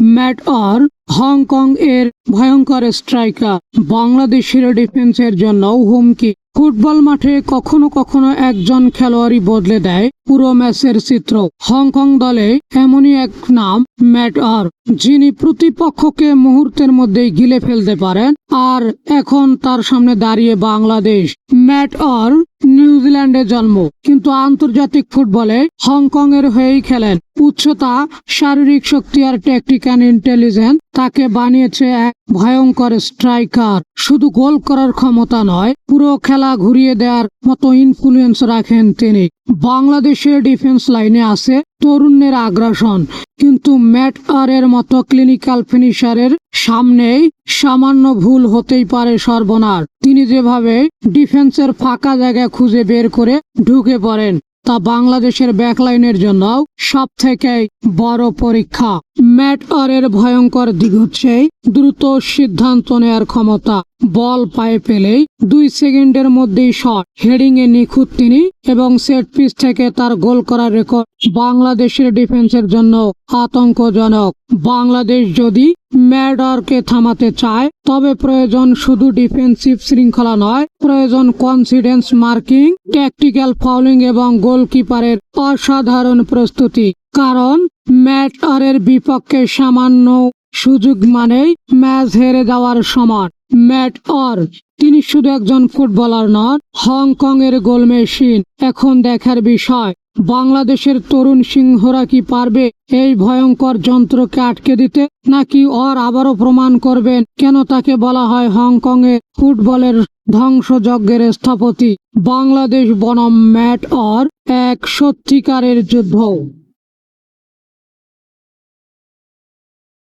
Mat আর Hong Kong এর ভয়ঙ্কর striker বাংলাদেশের ডিফেন্সের জন্য হুমকি। ফুটবল মাঠে কখনো কখনো একজন খেলোয়াড়ই বদলে দেয় পুরো ম্যাচের চিত্র। হংকং দলে এমনই এক নাম, ম্যাট আর, যিনি প্রতিপক্ষকে মুহূর্তের মধ্যেই গিলে ফেলতে পারেন আর এখন তার সামনে দাঁড়িয়ে বাংলাদেশ। ম্যাট আর, নিউজিল্যান্ডে জন্ম, কিন্তু আন্তর্জাতিক ফুটবলে হংকং এর হয়েই খেলেন। উচ্চতা, শারীরিক শক্তি আর ট্যাকটিক্যাল ইন্টেলিজেন্স তাকে বানিয়েছে এক ভয়ঙ্কর স্ট্রাইকার। শুধু গোল করার ক্ষমতা নয়, পুরো খেলা ঘুরিয়ে দেওয়ার মতো ইনফ্লুয়েন্স রাখেন তিনি। বাংলাদেশের ডিফেন্স লাইনে আছে তরুণের আগ্রাসন, কিন্তু ম্যাট আর এর মতো ক্লিনিক্যাল ফিনিশারের সামনেই সামান্য ভুল হতেই পারে সর্বনাশ। তিনি যেভাবে ডিফেন্সের ফাঁকা জায়গা খুঁজে বের করে ঢুকে পড়েন তা বাংলাদেশের ব্যাকলাইনের জন্য সব থেকে বড় পরীক্ষা। ম্যাট অরের ভয়ঙ্কর দিক হচ্ছে দ্রুত সিদ্ধান্ত নেয়ার ক্ষমতা। বল পায়ে পেলেই দুই সেকেন্ডের মধ্যেই শট। হেডিং এ নিখুঁত তিনি এবং সেট পিস থেকে তার গোল করার রেকর্ড বাংলাদেশের ডিফেন্সের জন্য আতঙ্কজনক। বাংলাদেশ যদি ম্যাডারকে থামাতে চায়, তবে প্রয়োজন শুধু ডিফেন্সিভ শৃঙ্খলা নয়, প্রয়োজন কনফিডেন্স মার্কিং, ট্যাকটিক্যাল ফাউলিং এবং গোলকিপারের অসাধারণ প্রস্তুতি। কারণ ম্যাট আরের বিপক্ষে সামান্য সুযোগ মানেই ম্যাচ হেরে যাওয়ার সমান ম্যাট অর, তিনি শুধু একজন ফুটবলার নন হংকং এর গোল মেশিন। এখন দেখার বিষয়, বাংলাদেশের তরুণ সিংহরা কি পারবে এই ভয়ঙ্কর যন্ত্রকে আটকে দিতে, নাকি অর আবারও প্রমাণ করবেন কেন তাকে বলা হয় হংকং এ ফুটবলের ধ্বংসযজ্ঞের স্থপতি? বাংলাদেশ বনাম ম্যাট অর, এক সত্যিকারের যুদ্ধ।